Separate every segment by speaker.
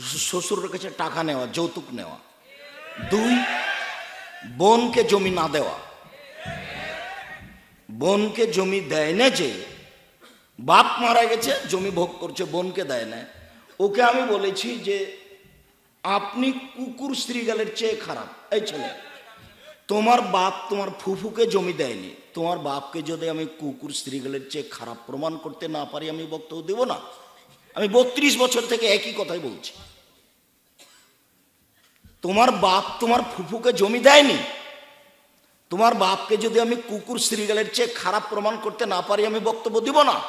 Speaker 1: শ্বশুরের কাছে টাকা নেওয়া, যৌতুক নেওয়া। দুই, বোনকে জমি না দেওয়া। বোনকে জমি দেয় না যে, বাপ মারা গেছে, জমি ভোগ করছে, বোনকে দেয় না। ওকে আমি বলেছি যে, আপনি কুকুর স্ত্রীগালের চেয়ে খারাপ। এই ছেলে, তোমার বাপ তোমার ফুফুকে জমি দেয়নি। তোমার বাপকে যদি আমি কুকুর স্ত্রীগালের চেয়ে খারাপ প্রমাণ করতে না পারি, আমি বক্তব্য দেব না। আমি বত্রিশ বছর থেকে একই কথাই বলছি। তোমার বাপ তোমার ফুফুকে জমি দেয়নি? তোমার বাপকে যদি আমি কুকুর শ্রীগালের চেয়ে খারাপ প্রমাণ করতে না পারি, আমি বক্তব্য দিব না?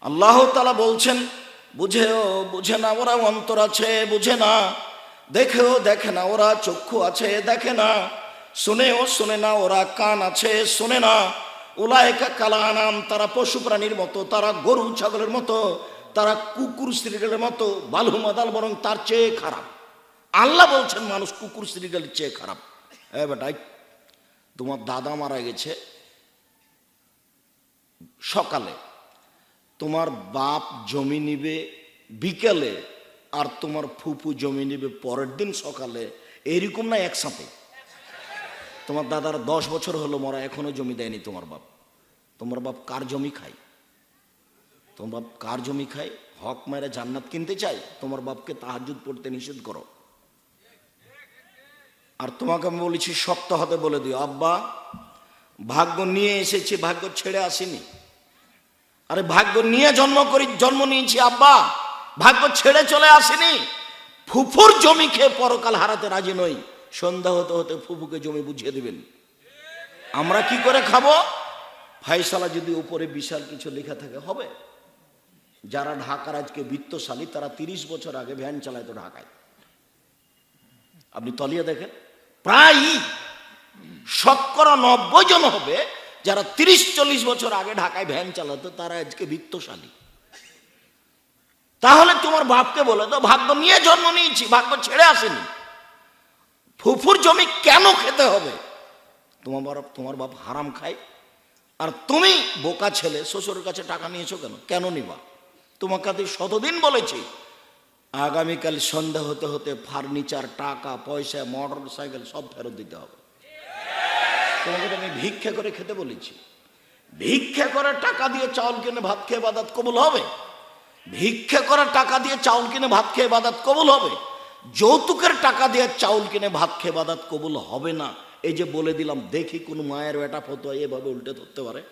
Speaker 1: আল্লাহ তালা বলছেন, বুঝেও বুঝে না, ওরা অন্তর আছে, বুঝে না। দেখেও দেখে না, ওরা চক্ষু আছে, দেখে না। শুনেও শুনে না, ওরা কান আছে, শোনে না। ওলায়কা কালানাম, তারা পশু প্রাণীর মতো, তারা গরু, ছাগলের মতো তারা কুকুর শ্রীগালের মতো বালু মাদাল বরং তার চেয়ে খারাপ। আল্লাহ বলছেন মানুষ কুকুর শ্রীগালের চেয়ে খারাপ। হ্যাঁ বেটাই, তোমার দাদা মারা গেছে সকালে। তোমার বাপ জমি নিবে বিকেলে আর তোমার ফুফু জমি নিবে পরের দিন সকালে। এরকম না একসাথে। তোমার দাদার দশ বছর হলো মরা, এখনও জমি দেয়নি তোমার বাপ। তোমার বাপ কার জমি খায়? তোমার বাপ কার জমি খায়? হক মেরে জান্নাত কিনতে চাই তোমার বাপকে তাহাজুদ পড়তে নিষেধ করো। আর তোমাকে আমি বলেছি, শক্ত হতে বলে দিও, আব্বা, ভাগ্য নিয়ে এসেছি, ভাগ্য ছেড়ে আসিনি। আরে, ভাগ্য নিয়ে জন্ম করি, জন্ম নিয়েছি, আব্বা, ভাগ্য ছেড়ে চলে আসেনি। ফুফুর জমি খেয়ে পরকাল হারাতে রাজি নই। সন্ধ্যা হতে হতে ফুফুকে জমি বুঝিয়ে দিবেন। আমরা কি করে খাব? ফাইসালা যদি উপরে বিশাল কিছু লেখা থাকে, হবে? যারা ঢাকার আজকে বৃত্তশালী, তারা তিরিশ বছর আগে ভ্যান চালাইতো ঢাকায়। আপনি তলিয়ে দেখেন। প্রায় শতকরা নব্বই জন হবে যারা তিরিশ, চল্লিশ বছর আগে ঢাকায় ভ্যান চালাতো, তারা আজকে বৃত্তশালী। তাহলে তোমার বাপকে বলে তো ভাগ্য নিয়ে জন্ম নিয়েছি, ভাগ্য ছেড়ে আসেনি। ফুফুর জমি কেন খেতে হবে? তোমার তোমার বাপ হারাম খায়। আর তুমি বোকা ছেলে, শ্বশুরের কাছে টাকা নিয়েছো কেন? কেন নিবা? তোমাকে শতদিন বলেছি। আগামীকাল সন্ধ্যা হতে হতে ফার্নিচার, টাকা, পয়সা, মোটর সাইকেল সব ফেরত দিতে হবে। তোমাকে আমি ভিক্ষা করে খেতে বলেছি। ভিক্ষা করে টাকা দিয়ে চাউল কিনে ভাত খেয়ে বাদাত কবুল হবে? ভিক্ষা করে টাকা দিয়ে চাউল কিনে ভাত খেয়ে বাদাত কবুল হবে? যৌতুকের টাকা দিয়ে চাউল কিনে ভাত খেয়ে বাদাত কবুল হবে না? এই যে বলে দিলাম, দেখি কোন মায়ের বেটা ফতো এভাবে উল্টে ধরতে পারে।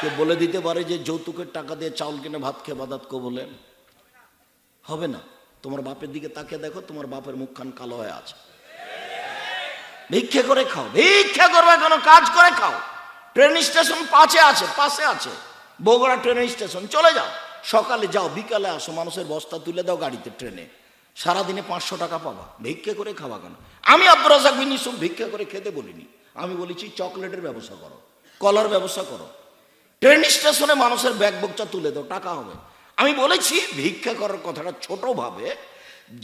Speaker 1: কে বলে দিতে পারে যে যৌতুকের টাকা দিয়ে চাউল কিনে ভাত খেয়ে বাদাত কবুলে হবে না। তোমার বাপের দিকে তাকিয়ে দেখো, তোমার বাপের মুখখান কালো হয়ে আছে। ভিক্ষে করে খাও, ভিক্ষে করবে কোনো কাজ করে খাও। ট্রেন স্টেশন পাশে আছে পাশে আছে। বগুড়া ট্রেন স্টেশন, চলে যাও। সকালে যাও, বিকালে আসো, মানুষের বস্তা তুলে দাও গাড়িতে, ট্রেনে। সারাদিনে পাঁচশো টাকা পাবা। ভিক্ষে করে খাওয়া কেন? আমি আব্দুর রাজাক বিন ভিক্ষে করে খেতে বলিনি। আমি বলেছি চকলেটের ব্যবসা করো, কলার ব্যবসা করো। ট্রেন স্টেশনে মানুষের ব্যাগ বকচা তুলে দাও, টাকা হবে। আমি বলেছি, ভিক্ষা করার কথাটা ছোটভাবে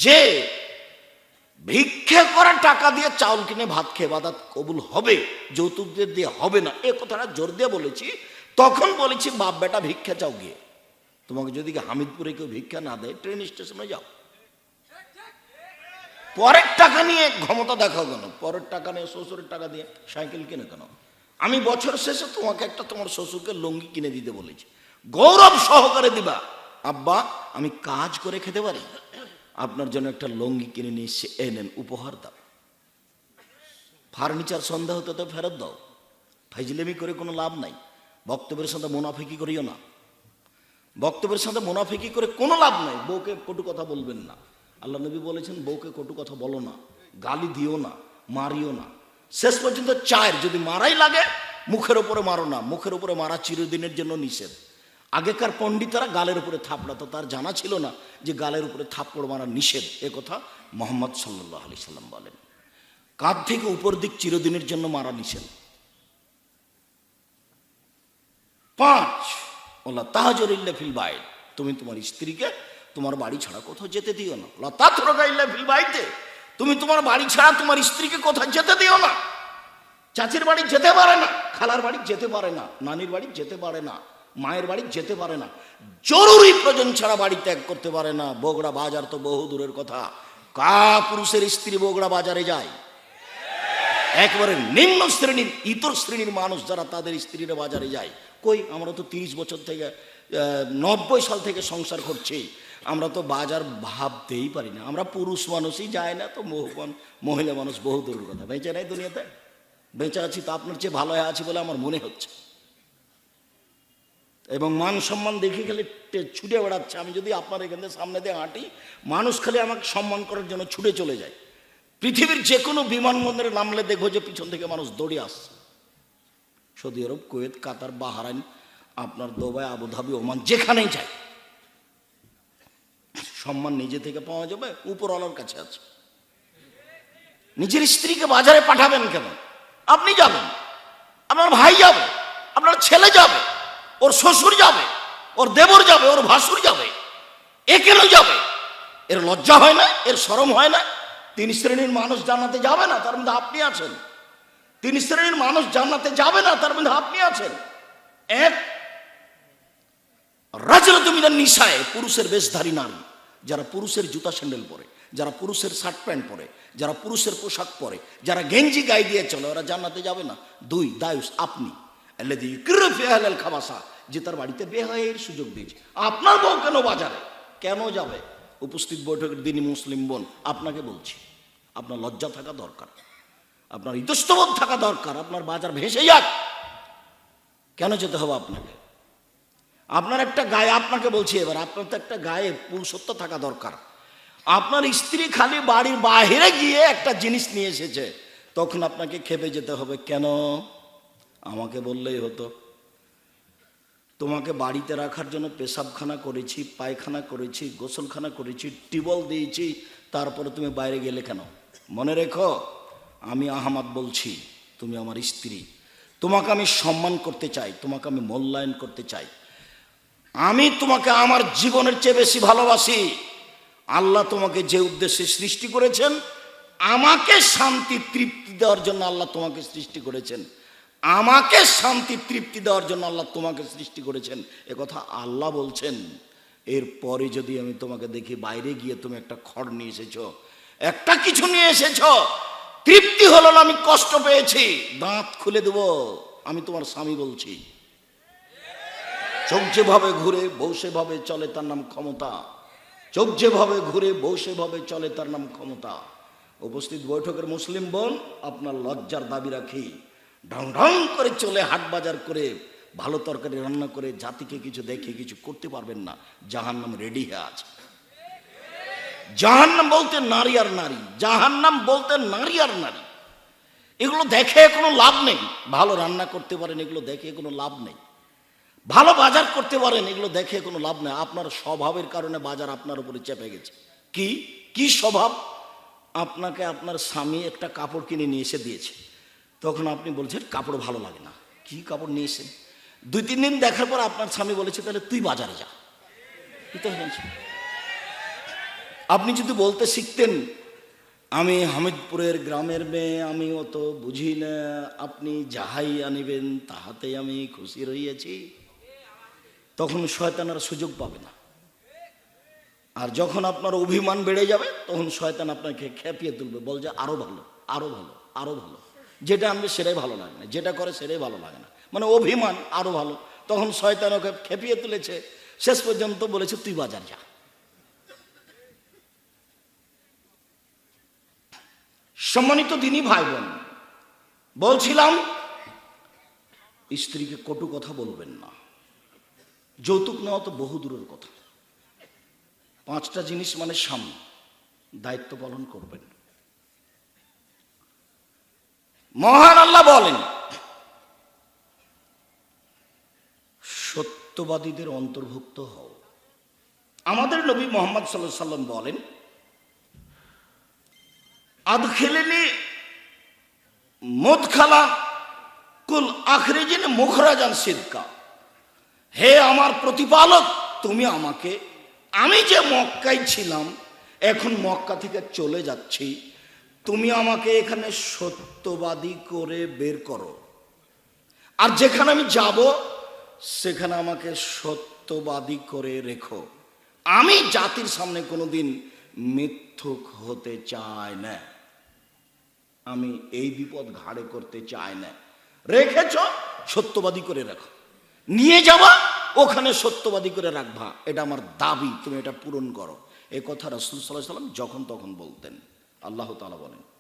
Speaker 1: যে ভিক্ষা করা টাকা দিয়ে চাউল কিনে ভাত খেয়ে বাদাত কবুল হবে, যৌতুকদের দিয়ে হবে না, এ কথাটা জোর দিয়ে বলেছি। তখন বলেছি, বাপ বেটা, ভিক্ষা চাও গিয়ে। তোমাকে যদি হামিদপুরে কেউ ভিক্ষা না দেয়, ট্রেন স্টেশনে যাও। পরের টাকা নিয়ে ক্ষমতা দেখাও কেন? পরের টাকা নিয়ে, শ্বশুরের টাকা দিয়ে সাইকেল কিনে কেন? আমি বছর শেষে তোমাকে একটা তোমার শ্বশুরকে লুঙ্গি কিনে দিতে বলেছি। গৌরব সহকারে দিবা। আব্বা, আমি কাজ করে খেতে পারি। আপনার জন্য একটা লুঙ্গি কিনে নিয়ে এসে এনেন উপহার দাও। ফার্নিচার সন্ধ্যা হতে তো ফেরত দাও। ফাইজলেমি করে কোনো লাভ নাই। বক্তব্যের সাথে মুনাফিকি করিও না। বক্তব্যের সাথে মুনাফিকি করে কোনো লাভ নাই। বউকে কটু কথা বলবেন না। আল্লাহ নবী বলেছেন, বউকে কটু কথা বলো না। গালি দিও না। মারিও না। শেষ পর্যন্ত চায়ের, যদি মারাই লাগে, মুখের উপরে মারো না। মুখের উপরে মারা চিরদিনের জন্য নিষেধ। আগেকার পণ্ডিতরা গালের উপরে থাপড়াতো, তার জানা ছিল না যে গালের উপরে থাপ্পড় মারা নিষেধ। এ কথা মোহাম্মদ সাল্লাহ আলি সাল্লাম বলেন। কাঁধ থেকে উপর দিক চিরদিনের জন্য মারা নিষেধ। পাঁচ ওলা তাহাজরিল্লা ফিল বাইর তুমি তোমার স্ত্রীকে তোমার বাড়ি ছাড়া কোথাও যেতে দিও না। লতা থ্রোগাইল্লা ফিল বাইতে। তুমি তোমার বাড়ি ছাড়া তোমার স্ত্রীকে কোথায় যেতে দিও না। চাচির বাড়ি যেতে পারে না, খালার বাড়ি যেতে পারে না, নানির বাড়ি যেতে পারে না, মায়ের বাড়ি যেতে পারে না। জরুরি প্রয়োজন ছাড়া বাড়ি ত্যাগ করতে পারে না। বগুড়া বাজার তো বহু দূরের কথা। কা পুরুষের স্ত্রী বগুড়া বাজারে যায়? একবারে নিম্ন শ্রেণির, ইতর শ্রেণির মানুষ যারা তাদের স্ত্রীরা বাজারে যায়। কই, আমরা তো তিরিশ বছর থেকে নব্বই সাল থেকে সংসার করছি। আমরা তো বাজার ভাবতেই পারি না। আমরা পুরুষ মানুষই যায় না তো মহ- মহিলা মানুষ বহু দূরের কথা। বেঁচে নাই দুনিয়াতে? বেঁচে আছি তো আপনার চেয়ে ভালো আছি বলে আমার মনে হচ্ছে। এবং মান সম্মান দেখে টে- ছুটে বেড়াচ্ছে। আমি যদি আপনার এখান থেকে সামনে দিয়ে হাঁটি, মানুষ খালি আমাকে সম্মান করার জন্য ছুটে চলে যায়। পৃথিবীর যে কোনো বিমানবন্দরে নামলে দেখব যে পিছন থেকে মানুষ দৌড়ে আসছে। Saudi Arab, Kuwait, Qatar, Bahrain, আপনার দুবাই, আবুধাবি, ওমান, যেখানেই যায়। সম্মান নিজে থেকে পাওয়া যাবে, উপরওয়ালার কাছে আছে। নিজের স্ত্রীকে বাজারে পাঠাবেন কেন? আপনি যাবেন। আপনার ভাই যাবে, আপনার ছেলে যাবে, ওর শ্বশুর যাবে, ওর দেবর যাবে, ওর ভাসুর যাবে, এ কেন যাবে? এর লজ্জা হয় না, এর শরম হয় না। তিন শ্রেণির মানুষ জানাতে যাবে না, তার মধ্যে আপনি আছেন। তিন শ্রেণির মানুষ, জান্নাতে যাবে না, তার মধ্যে আপনি আছেন। এক রাজল তুমিদার নিশায় পুরুষের বেশধারী নারী। যারা পুরুষের জুতা স্যান্ডেল পরে, যারা পুরুষের শার্ট প্যান্ট পরে, যারা পুরুষের পোশাক পরে, যারা গেঞ্জি গায়ে দিয়ে চলে, ওরা জান্নাতে যাবে না। দুই, দায়ুস, আপনি। খাবাসা, যে তার বাড়িতে বেহায়ের সুযোগ দিয়েছে। আপনার বউ কেন বাজারে? কেন যাবে? উপস্থিত বৈঠকের দিনই মুসলিম বোন, আপনাকে বলছি, আপনার লজ্জা থাকা দরকার, আপনার ইতস্তবোধ থাকা দরকার, আপনার বাজার ভেসে যাক। কেন যেতে হবে আপনাকে? আপনার একটা গায়ে, আপনাকে বলছি এবার, আপনার তো একটা গায়ে পুরুষত্ব থাকা দরকার। আপনার স্ত্রী খালি বাড়ির বাইরে গিয়ে একটা জিনিস নিয়ে এসেছে, তখন আপনাকে খেপে যেতে হবে। কেন? আমাকে বললেই হতো। তোমাকে বাড়িতে রাখার জন্য পেশাবখানা করেছি, পায়খানা করেছি, গোসলখানা করেছি টিবল দিয়েছি, তারপরে তুমি বাইরে গেলে কেন? মনে রেখো, আমি আহমাদ বলছি, তুমি আমার স্ত্রী। তোমাকে আমি সম্মান করতে চাই, তোমাকে আমি মূল্যায়ন করতে চাই। আমি তোমাকে আমার জীবনের চেয়ে বেশি ভালোবাসি। আল্লাহ তোমাকে যে উদ্দেশ্যে সৃষ্টি করেছেন, আমাকে শান্তি, তৃপ্তি দেওয়ার জন্য আল্লাহ তোমাকে সৃষ্টি করেছেন। আমাকে শান্তি, তৃপ্তি দেওয়ার জন্য আল্লাহ তোমাকে সৃষ্টি করেছেন। এ কথা আল্লাহ বলছেন। এরপরে যদি আমি তোমাকে দেখি, বাইরে গিয়ে তুমি একটা খড় নিয়ে এসেছ, একটা কিছু নিয়ে এসেছ, তৃপ্তি হলো না, আমি কষ্ট পেয়েছি, দাঁত খুলে দেবো, আমি তোমার স্বামী বলছি। চোখ যেভাবে ঘুরে বউ সেভাবে চলে তার নাম ক্ষমতা। চোখ যেভাবে ঘুরে বউ সেভাবে চলে তার নাম ক্ষমতা। উপস্থিত বৈঠকের মুসলিম বোন, আপনার লজ্জার দাবি রাখি। ঢং ঢং করে চলে হাট বাজার করে ভালো তরকারি রান্না করে জাতিকে কিছু দেখে কিছু করতে পারবেন না। জাহান নাম রেডি হয়ে আছে জাহান্নাম বলতে নারী আর নারী, জাহান্নাম বলতে নারী আর নারী। এগুলো দেখে কোনো লাভ নেই। ভালো রান্না করতে পারেন, এগুলো দেখে কোনো লাভ নেই। ভালো বাজার করতে পারেন, এগুলো দেখে কোনো লাভ নেই। আপনার স্বভাবের কারণে বাজার আপনার উপরে চেপে গেছে। কি? কি স্বভাব? আপনাকে আপনার স্বামী একটা কাপড় কিনে নিয়ে এসে দিয়েছে। তখন আপনি বলছেন, কাপড় ভালো লাগে না। কি কাপড় নিয়ে এসেন দুই, তিন দিন দেখার পর আপনার স্বামী বলেছে, তাহলে তুই বাজারে যা। আপনি যদি বলতে শিখতেন, আমি হামিদপুরের গ্রামের মেয়ে, আমি অত বুঝি না, আপনি যাহাই আনিবেন, তাহাতেই আমি খুশি রইয়াছি। তখন শয়তানার সুযোগ পাবে না। আর যখন আপনার অভিমান বেড়ে যাবে, তখন শয়তান আপনাকে খেপিয়ে তুলবে। বল যে আরও ভালো আরও ভালো আরও ভালো। যেটা আনবে সেটাই ভালো লাগে না। যেটা করে সেটাই ভালো লাগে না। মানে অভিমান আরও ভালো। তখন শয়তান ওকে খেপিয়ে তুলেছে। শেষ পর্যন্ত বলেছে, তুই বাজার যা। সম্মানিত দিনই ভাই বোন বলছিলাম, স্ত্রীকে কটু কথা বলবেন না। যৌতুক নেওয়া তো বহু দূরের কথা। পাঁচটা জিনিস মানে সামনে, দায়িত্ব পালন করবেন। মহান আল্লাহ বলেন, সত্যবাদীদের অন্তর্ভুক্ত হও। আমাদের নবী মোহাম্মদ সাল্লাহ সাল্লাম বলেন আদখেলেনি মদখালা কুল আখরেজিন মুখরাজান সিদ্কা হে আমার প্রতিপালক, তুমি আমাকে, আমি যে মক্কায় ছিলাম, এখন মক্কা থেকে চলে যাচ্ছি। তুমি আমাকে এখানে সত্যবাদী করে বের করো। আর যেখানে আমি যাব, সেখানে আমাকে সত্যবাদী করে রেখো। আমি জাতির সামনে কোনোদিন মিথ্যুক হতে চাই না। আমি এই বিপদ ঘাড়ে করতে চাই না। রেখেছ, সত্যবাদী করে রাখো। নিয়ে যাওয়া, ওখানে সত্যবাদী করে রাখবা। এটা আমার দাবি, তুমি এটা পূরণ করো। এ কথা রসুল সাল্লাহ সাল্লাম যখন তখন বলতেন। আল্লাহ তালা বলেন